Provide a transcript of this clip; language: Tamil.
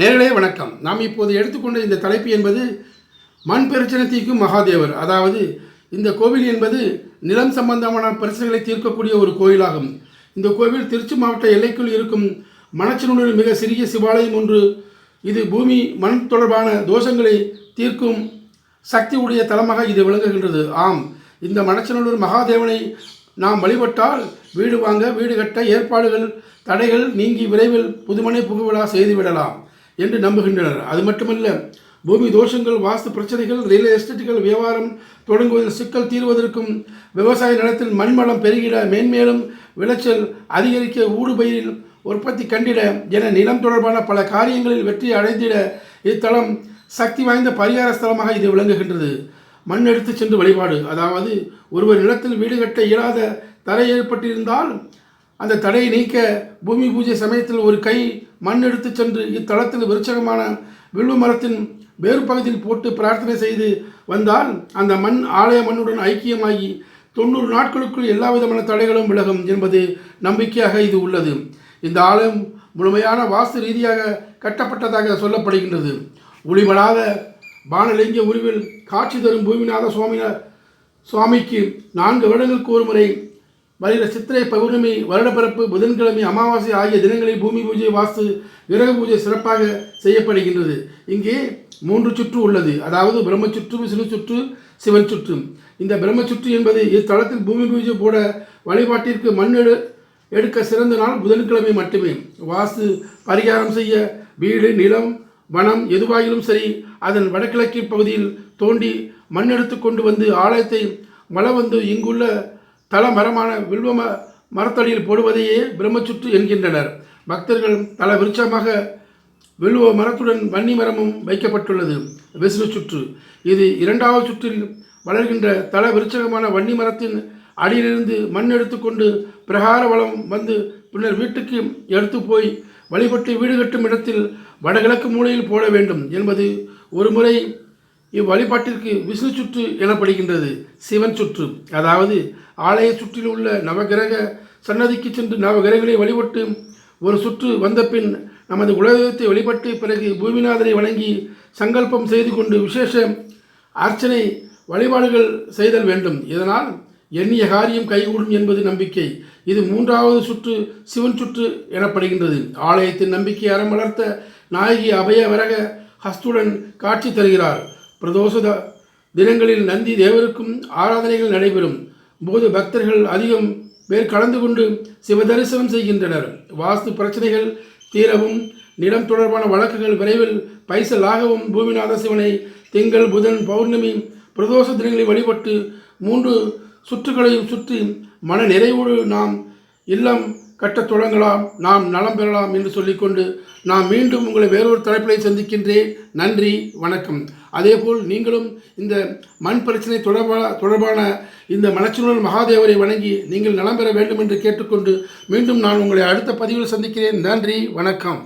நேரலே வணக்கம். நாம் இப்போது எடுத்துக்கொண்ட இந்த தலைப்பு என்பது மண் பிரச்சனை தீர்க்கும் மகாதேவர். அதாவது இந்த கோவில் என்பது நிலம் சம்பந்தமான பிரச்சனைகளை தீர்க்கக்கூடிய ஒரு கோயிலாகும். இந்த கோவில் திருச்சி மாவட்ட எல்லைக்குள் இருக்கும் மணச்சனூரில் மிக சிறிய சிவாலயம் ஒன்று. இது பூமி மண் தொடர்பான தோஷங்களை தீர்க்கும் சக்தி உடைய தலமாக இது விளங்குகின்றது. ஆம் இந்த மணச்சநல்லூர் மகாதேவனை நாம் வழிபட்டால் வீடு வாங்க வீடு கட்ட ஏற்பாடுகள் தடைகள் நீங்கி விரைவில் புதுமனை புகுவிழா செய்துவிடலாம். என்று நம்புகின்றனர். அது மட்டுமல்ல பூமி தோஷங்கள் வாஸ்து பிரச்சனைகள் ரியல் எஸ்டேட்டுகள் வியாபாரம் தொடங்குவதில் சிக்கல் தீர்வதற்கும் விவசாய நிலத்தில் மண்வளம் பெருகிட மேன்மேலும் விளைச்சல் அதிகரிக்க ஊடுபயிரில் உற்பத்தி கண்டிட என நிலம் தொடர்பான பல காரியங்களில் வெற்றி அடைந்திட இத்தலம் சக்தி வாய்ந்த பரிகார ஸ்தலமாக இது விளங்குகின்றது. மண் எடுத்து சென்று வழிபாடு. அதாவது ஒருவர் நிலத்தில் வீடு கட்ட இயலாத தடை ஏற்பட்டிருந்தால் அந்த தடையை நீக்க பூமி பூஜை சமயத்தில் ஒரு கை மண் எடுத்து சென்று இத்தலத்தில் விருச்சகமான வில்வ மரத்தின் வேறு பகுதியில் போட்டு பிரார்த்தனை செய்து வந்தால் அந்த மண் ஆலய மண்ணுடன் ஐக்கியமாகி தொண்ணூறு நாட்களுக்குள் எல்லா விதமான தடைகளும் விலகும் என்பது நம்பிக்கையாக இது உள்ளது. இந்த ஆலயம் முழுமையான வாஸ்து ரீதியாக கட்டப்பட்டதாக சொல்லப்படுகின்றது. ஒளிபடாத பானலிங்க உருவில் காட்சி தரும் பூமிநாத சுவாமியார் சுவாமிக்கு நான்கு வருடங்களுக்கு ஒரு முறை வருகிற சித்திரை பௌர்ணமி வருடப்பிறப்பு புதன்கிழமை அமாவாசை ஆகிய தினங்களில் பூமி பூஜை வாஸ்து கிரக பூஜை சிறப்பாக செய்யப்படுகின்றது. இங்கே மூன்று சுற்று உள்ளது. அதாவது பிரம்ம சுற்று விஷ்ணு சுற்று சிவன் சுற்று இந்த பிரம்ம சுற்று என்பது இத்தலத்தில் பூமி பூஜை போட வழிபாட்டிற்கு மண் எடு எடுக்க சிறந்த நாள் புதன்கிழமை மட்டுமே. வாஸ்து பரிகாரம் செய்ய வீடு நிலம் வனம் எதுவாயிலும் சரி அதன் வடகிழக்கு பகுதியில் தோண்டி மண் எடுத்து கொண்டு வந்து ஆலயத்தை மழை வந்து இங்குள்ள தல மரமான வில்வ ம மரத்தடியில் போடுவதையே பிரம்மச்சுற்று என்கின்றனர். பக்தர்கள் தல விருட்சமாக வில்வ மரத்துடன் வன்னி மரமும் வைக்கப்பட்டுள்ளது. விஷ்ணு சுற்று. இது இரண்டாவது சுற்றில் வளர்கின்ற தல விருட்சகமான வன்னி மரத்தின் அடியிலிருந்து மண் எடுத்துக்கொண்டு பிரகார வளம் வந்து பின்னர் வீட்டுக்கு எடுத்து போய் வழிபட்டு வீடு கட்டும் இடத்தில் வடகிழக்கு மூலையில் போட வேண்டும் என்பது ஒரு முறை இவ்வழிபாட்டிற்கு விஷ்ணு சுற்று எனப்படுகின்றது சிவன் சுற்று. அதாவது ஆலய சுற்றில் உள்ள நவகிரக சன்னதிக்கு சென்று நவகிரகங்களை வழிபட்டு ஒரு சுற்று வந்த பின் நமது உலகத்தை வழிபட்டு பிறகு பூமிநாதரை வணங்கி சங்கல்பம் செய்து கொண்டு விசேஷ அர்ச்சனை வழிபாடுகள் செய்தல் வேண்டும். இதனால் எண்ணிய காரியம் கைகூடும் என்பது நம்பிக்கை. இது மூன்றாவது சுற்று சிவன் சுற்று எனப்படுகின்றது. ஆலயத்தின் நம்பிக்கை அறம் வளர்த்த நாயகி அபய வரக ஹஸ்துடன் காட்சி தருகிறார். பிரதோஷ தினங்களில் நந்தி தேவருக்கும் ஆராதனைகள் நடைபெறும். போது பக்தர்கள் அதிகம் பேர் கலந்து கொண்டு சிவதரிசனம் செய்கின்றனர். வாஸ்து பிரச்சனைகள் தீரவும் நிலம் தொடர்பான வழக்குகள் விரைவில் பைசலாகவும் பூமிநாத சிவனை திங்கள் புதன் பௌர்ணமி பிரதோஷ தினங்களை வழிபட்டு மூன்று சுற்றுகளையும் சுற்றி மன நிறைவோடு நாம் இல்லம் கட்டத் தொடங்கலாம். நாம் நலம் பெறலாம் என்று சொல்லிக்கொண்டு நான் மீண்டும் உங்களை வேறொரு தலைப்பில் சந்திக்கின்றேன். நன்றி வணக்கம். அதேபோல் நீங்களும் இந்த மண் பிரச்சனை தொடர்பான தொடர்பான இந்த மனச்சூழல் மகாதேவரை வணங்கி நீங்கள் நலம் பெற வேண்டும் என்று கேட்டுக்கொண்டு மீண்டும் நான் உங்களை அடுத்த பதிவில் சந்திக்கிறேன். நன்றி வணக்கம்.